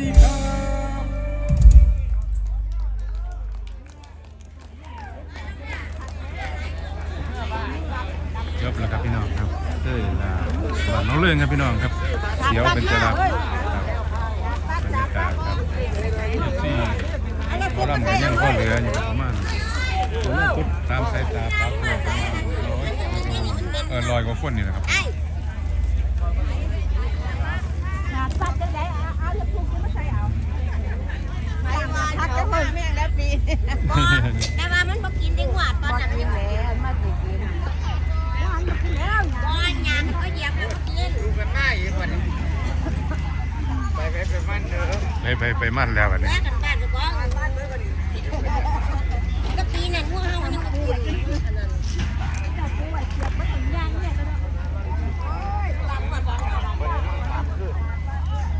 ดีครับจบแล้วครับพี่น้องครับเต้ยลาบาน้องเรื่องครับพี่น้องครับ เสียวเป็นจระครับบรรยากาครับที่หมอลำก็ยังก็เหลืออยู่ประมาณตามสายตาปลาตัวประมาณร้อยเออลอยกว่าคนนี่นะครับ แต่ว่ามันบ่กินดีกว่าตอนนั้นกินแล้วมาสิกินมันมากินแล้วตอนยางก็เหยียบแล้วก็กินไปไปไปมั่นแล้วอันนี้แลกกันบ้านก็บอกก็ปีนั้นพวกเฮายังบ่กิน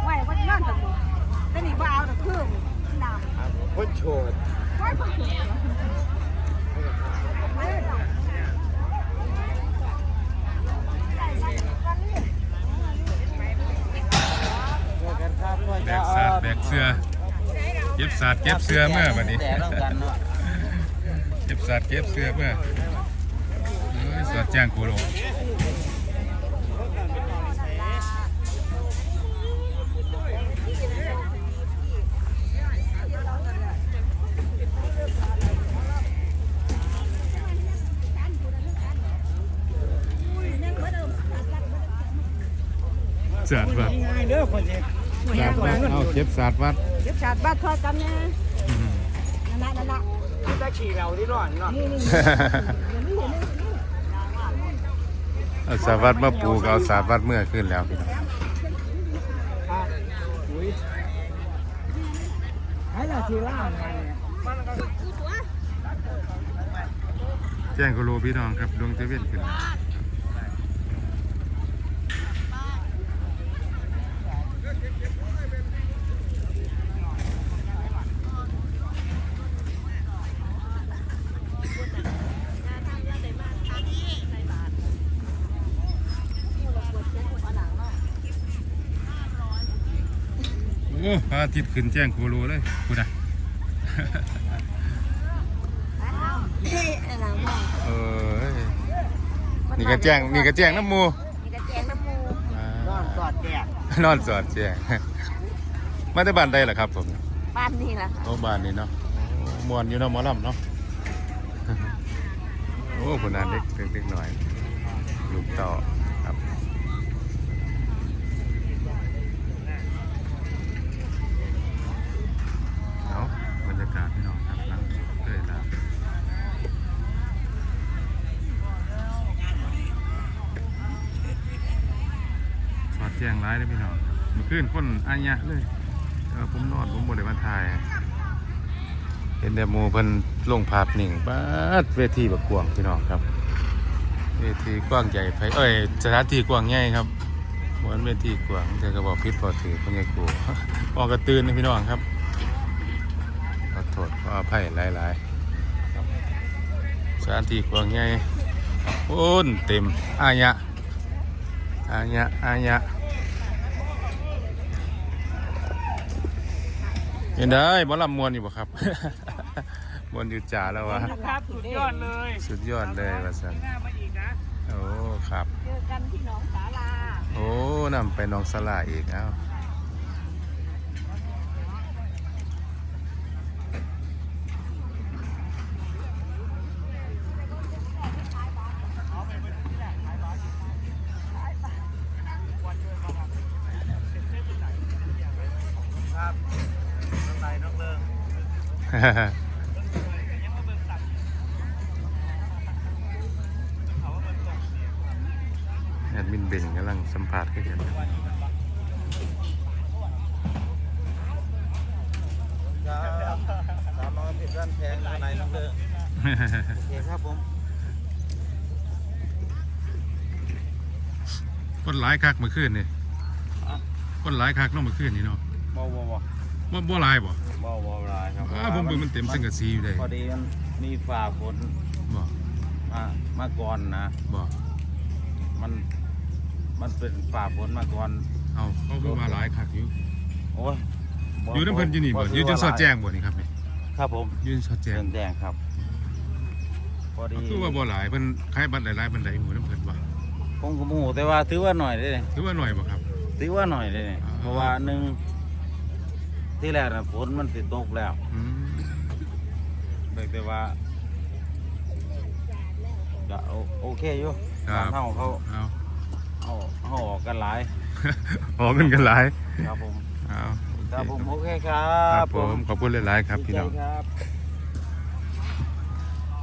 ไหววันนั่นตะลุแต่นี่บ่เอาตะคือดำคนโชด แบกสาดแบกเสื้อเก็บสาดเก็บเสื้อเมื่อวันนี้เก็บสาดเก็บเสื้อเมื่อสอดแจ้งกูลง สาดวัดง่ายเด้อคนนี้สาดวัดเอาเก็บสาดวัดเก็บชาติบ้านคอยกันนะอืมนั่นน่ะนั่นน่ะตะขี่เราที่ร้อนเนาะนี่นี่เอาสาวัดมาปลูกเอาสาวัดเมื่อขึ้นแล้วพี่น้องอะอุ้ยให้เราทีล่างไงแจ้งกูรู้พี่น้องครับดวงเทเวนขึ้น อ้พระอาทิตย์ขึ้นแจ้งกูรู้เลยกูนะเฮ้ยอะไรมองเออนี่ก็แจ้งนี่ก็แจ้งน้ำหมูนี่ก็แจงน้ำมูอ่านอนกอดแดดนอนสอดแจ้งมาได้บ้านใดล่ะครับผมบ้านนี่แหละค่ะโอ้บ้านนี้เนาะโอ้มวนอยู่เนาะหมอลำเนาะโอ้คนนั้นเด็กเด็กๆหน่อยลูกต่อครับ เอาบรรยากาศพี่น้องครับหลังเตยลาสอด แจ้งร้ายเลยพี่น้องมื่อคืนคนอายะเลยผมนอนผมบ่ได้มาถ่าย เห็นแต่หมูเพิ่นลงภาพนิ่งบ้าดเวทีแบบกว้างพี่น้องครับ เวทีกว้างใหญ่ไผเอ้ยสถานที่กว้างใหญ่ครับเหมือนเวทีกว้างแต่ก็บอกพิษพอถือพิ่นใหญ่กูออกกระตื่นนะพี่น้องครับขอโทษขออภัยหลายๆครับสถานที่กว้างใหญ่โอ้นเต็มอายะอายะอายะ เห็นได้บ่ลำมวนอยู่บ่ครับ มวนอยู่จ่าแล้ววะครับสุดยอดเลยสุดยอดเลยว่าสันหน้ามาอีกนะโอ้ครับ เจอกันที่หนองสาลาโอ้นำไปหน้องสลาอีกเอ้า ครับน้ำลายน้องเลิง แอดมินเบนกำลังสัมผัสกันอยู่ครับสามน้องติดด้านแพงน้ำลายน้องเลิงโอเคครับผมคนหลายคักเมื่อคืนนี่คนหลายคักเนาะเมื่อคืนนี่เนาะบ่บ่บ่ บ่บ่หลายบ่บ่บ่ร้ายครับอ้าผมเบิ่งมันเต็มสังกะสีอยู่เลยพอดีมันมีฝ่าฝนบ่มามาก่อนนะบ่มันมันเป็นฝ่าฝนมาก่อนเอาเขาคือว่าหลายคักอยู่โอ้ยอยู่น้ำเพิ่นอยู่นี่บ่อยู่จนสอดแจ้งบ่นี่ครับนี่ครับผมอยู่จนสอดแจ้งเดินแดงครับพอดีคือว่าบ่หลายเพิ่นขายบัตรหลายๆบันไดหมู่น้ำเพิ่นบ่ผผมก็โมโหแต่ว่าถือว่าหน่อยเลยถือว่าหน่อยบ่ครับถือว่าหน่อยเลยอ่าเพราะว่าหนึ่ง ที่แรกน่ะฝนมันติดตกแล้วอืมแต่แต่ว่าก็โอโอเคอยู่ครับบ้านเฮาเขาเอาเขาเขาออกกันหลายอ๋อเป็นกันหลายครับผมเอาโอเคครับผมโอเคครัครับบผมขอบคุณหลายๆครับพี่น้อง ดีใจครับ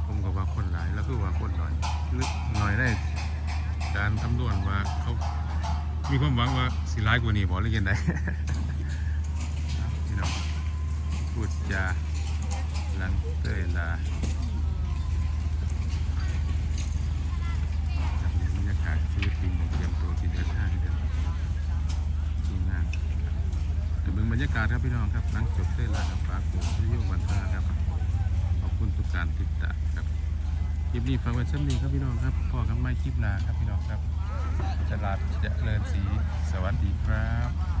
ผมก็ว่าคนหลายแล้วคือว่าคนหน่อยหรือหน่อยได้การคำนวณว่าเขามีความหวังว่าสิร้ายกว่านี้บ่หรือยังไงพี่น้อง พูดจาหลังเตยลาครับรรยากาศชีวิตจริงเตรียมตัวที่เดินทางเดินทีมงานเดี๋ยวเบิ่งบรรยากาศครับพี่น้องครับหลังจบเตยลากับปากโป่งที่ยุ่งวันท่าครับ ขอบคุณทุกการติดตามครับคลิปนี้ฟังไว้สักนี้ครับพี่น้องครับพ่อกับไม่คลิปนาครับพี่น้องครับตลาดเจริญศรีสวัสดีครับ